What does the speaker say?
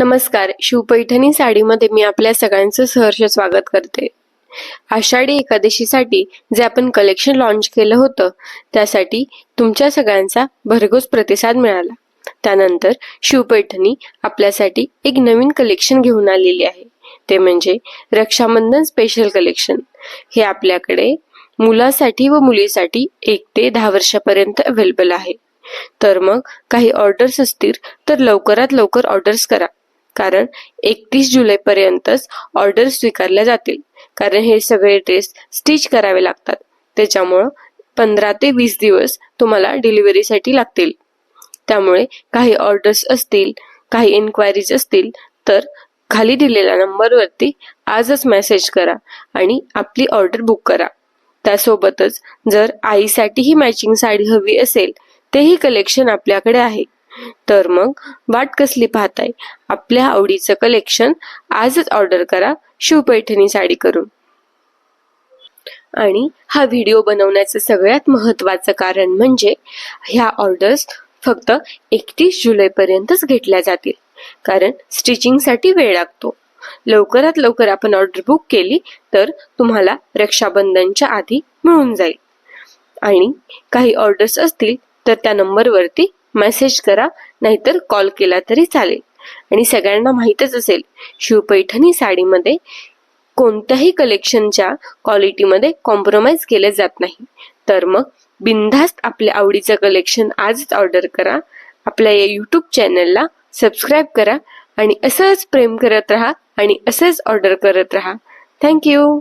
नमस्कार. शिवपैठणी साडीमध्ये मी आपल्या सगळ्यांचं सहर्ष स्वागत करते. आषाढी एकादशीसाठी जे आपण कलेक्शन लॉन्च केलं होतं त्यासाठी तुमच्या सगळ्यांचा भरघोस प्रतिसाद मिळाला. त्यानंतर शिवपैठणी आपल्यासाठी एक नवीन कलेक्शन घेऊन आलेली आहे. ते म्हणजे रक्षाबंधन स्पेशल कलेक्शन हे आपल्याकडे मुलासाठी व मुलीसाठी एक ते दहा वर्षापर्यंत अवेलेबल आहे. तर मग काही ऑर्डर्स असतील तर लवकरात लवकर ऑर्डर्स करा. कारण एकतीस जुलै पर्यंतच ऑर्डर स्वीकारल्या जातील. कारण हे सगळे ड्रेस स्टिच करावे लागतात. त्याच्यामुळं पंधरा ते वीस दिवस तुम्हाला डिलिव्हरीसाठी लागतील. त्यामुळे काही ऑर्डर्स असतील काही इन्क्वायरीज असतील तर खाली दिलेल्या नंबरवरती आजच मेसेज करा आणि आपली ऑर्डर बुक करा. त्यासोबतच जर आईसाठीही मॅचिंग साडी हवी असेल तेही कलेक्शन आपल्याकडे आहे. तर मग वाट कसली पाहताय? आपल्या आवडीचं कलेक्शन आजच ऑर्डर करा शिवपैठणी साडी करून. आणि हा व्हिडिओ बनवण्याचं सगळ्यात महत्वाचं कारण म्हणजे ह्या ऑर्डर्स फक्त एकतीस जुलैपर्यंतच घेतल्या जातील. कारण स्टिचिंगसाठी वेळ लागतो. लवकरात लवकर आपण ऑर्डर बुक केली तर तुम्हाला रक्षाबंधनच्या आधी मिळून जाईल. आणि काही ऑर्डर्स असतील तर त्या नंबरवरती मेसेज करा नाहीतर कॉल केला तरी चालेल. आणि सगळ्यांना माहीतच असेल शिवपैठणी साडीमध्ये कोणत्याही कलेक्शनच्या क्वालिटीमध्ये कॉम्प्रोमाइज केले जात नाही. तर मग बिनधास्त आपल्या आवडीचं कलेक्शन आजच ऑर्डर करा. आपल्या या यूट्यूब चॅनलला सबस्क्राईब करा आणि असंच प्रेम करत राहा आणि असंच ऑर्डर करत राहा. थँक्यू